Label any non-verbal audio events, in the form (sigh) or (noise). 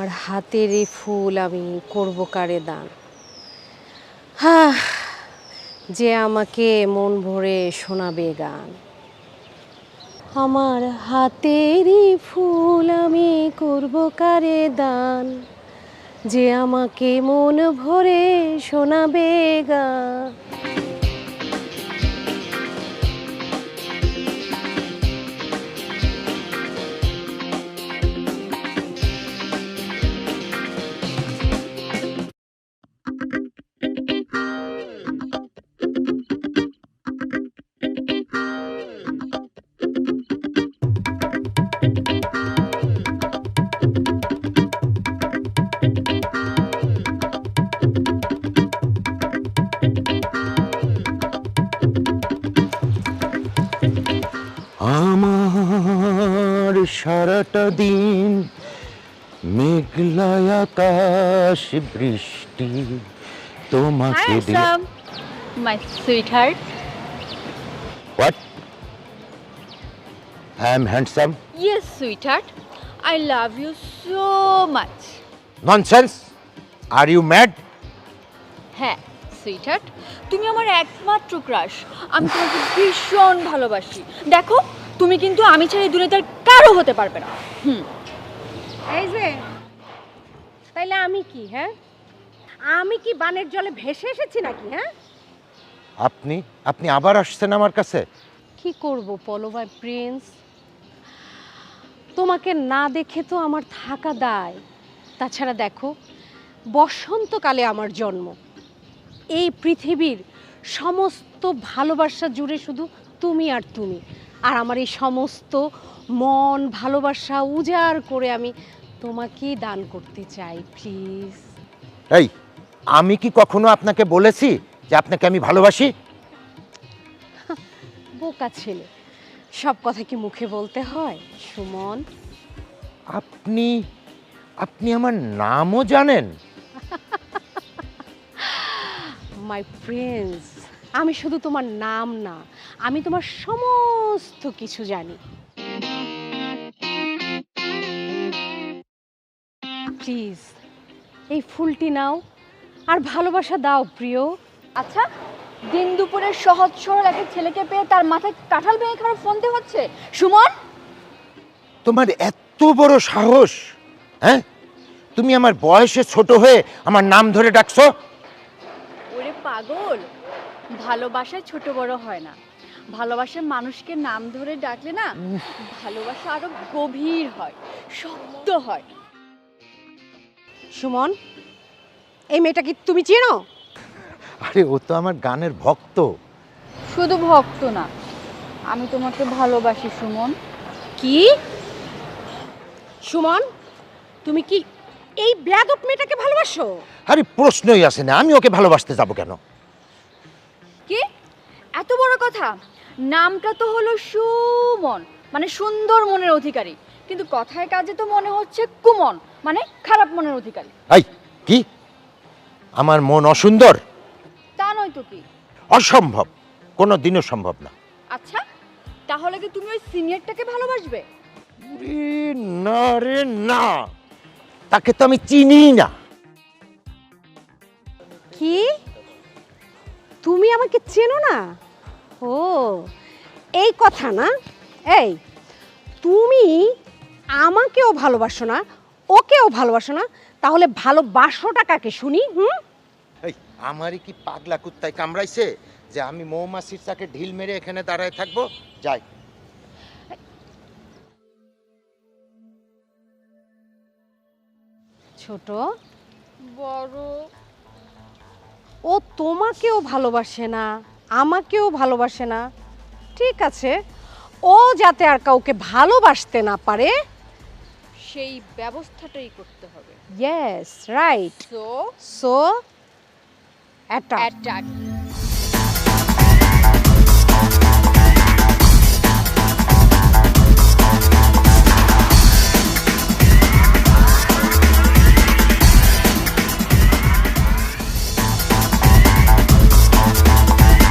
আমার হাতের এই ফুল আমি করব কারে দান? হ্যাঁ যে আমাকে মন ভরে শোনাবে গান। আমার হাতেরই ফুল আমি করব কারে দান? যে আমাকে মন ভরে শোনাবে গান। সারাটা দিন মেঘলায় আকাশ বৃষ্টি তোমাকে দিল Handsome, my sweetheart. What I am handsome Yes, sweetheart. I love you so much. Nonsense are you mad হ্যাঁ সুইটহার্ট তুমি আমার একমাত্র ক্রাশ আমি তোমাকে ভীষণ ভালোবাসি। দেখো তুমি কিন্তু আমি ছাড়া এই দুনিয়াতে কারও হতে পারবে না। হুম। এই যে তাইলে আমি কি হ্যাঁ? আমি কি বানের জলে ভেসে এসেছি নাকি হ্যাঁ? আপনি আপনি আবার আসছেন আমার কাছে? কি করব পলবাই প্রিন্স? তোমাকে না দেখে তো আমার থাকা দায়। তাছাড়া দেখো বসন্তকালে আমার জন্ম। এই পৃথিবীর সমস্ত ভালোবাসা জুড়ে শুধু তুমি আর তুমি। আর আমার এই সমস্ত মন ভালোবাসা উজাড় করে আমি তোমাকেই দান করতে চাই প্লিজ এই আমি কি কখনো আপনাকে বলেছি যে আপনাকে আমি ভালোবাসি? বোকা ছেলে সব কথা কি মুখে বলতে হয় সুমন? আপনি আপনি আমার নামও জানেন। (laughs) মাই প্রিন্স আমি শুধু তোমার নাম না আমি তোমার সমস্ত কিছু জানি। প্লিজ এই ফুলটি নাও আর ভালোবাসা দাও প্রিয়। আচ্ছা দিন দুপুরে সহজ সরল একটা ছেলেকে পেয়ে তার মাথায় কাঁঠাল ভেঙে খারাপ ফোন দিয়ে হচ্ছে। সুমন? তোমার এত বড় সাহস হ্যাঁ? তুমি আমার বয়সে ছোট হয়ে আমার নাম ধরে ডাকছো? ওরে পাগল ভালোবাসায় ছোট বড় হয় না। ভালোবাসার মানুষকে নাম ধরে ডাকলে না ভালোবাসা আরও গভীর হয় শক্ত হয়। সুমন এই মেয়েটা কি তুমি চেনো? আরে ও তো আমার গানের ভক্ত। শুধু ভক্ত না আমি তোমাকে ভালোবাসি সুমন। কি? সুমন তুমি কি এই ব্যাদক মেয়েটাকে ভালোবাসো? আরে প্রশ্নই আসে না আমি ওকে ভালোবাসতে যাব কেন? কথা? নামটা তো হলো সুমন মানে সুন্দর মনের অধিকারী। কিন্তু কথায় কাজে তো মনে হচ্ছে কুমন মানে খারাপ মনের অধিকারী। এই কি? আমার মন অসুন্দর? তা নয় তো কি? অসম্ভব কোনো দিনও সম্ভব না। আচ্ছা তাহলে কি তুমি ওই সিনিয়রটাকে ভালোবাসবে? এ না রে না তাকে তো আমি চিনি না। কি? তুমি আমাকে চেনো না? ও এই কথা না? এই তুমি আমাকেও ভালোবাসো না ওকেও ভালোবাসো না তাহলে ভালোবাসোটা কাকে শুনি হুম? এই আমারই কি পাগলা কুত্তায় কামড়াইছে যে আমি মৌমাছির চাকে ঢিল মেরে এখানে দাঁড়ায় থাকব? যাই। ছোট। বড়। ও তোমাকেও ভালোবাসে না। আমাকেও ভালোবাসে না। ঠিক আছে ও যাতে আর কাউকে ভালোবাসতে না পারে সেই ব্যবস্থাটাই করতে হবে। Yes right so so attack attack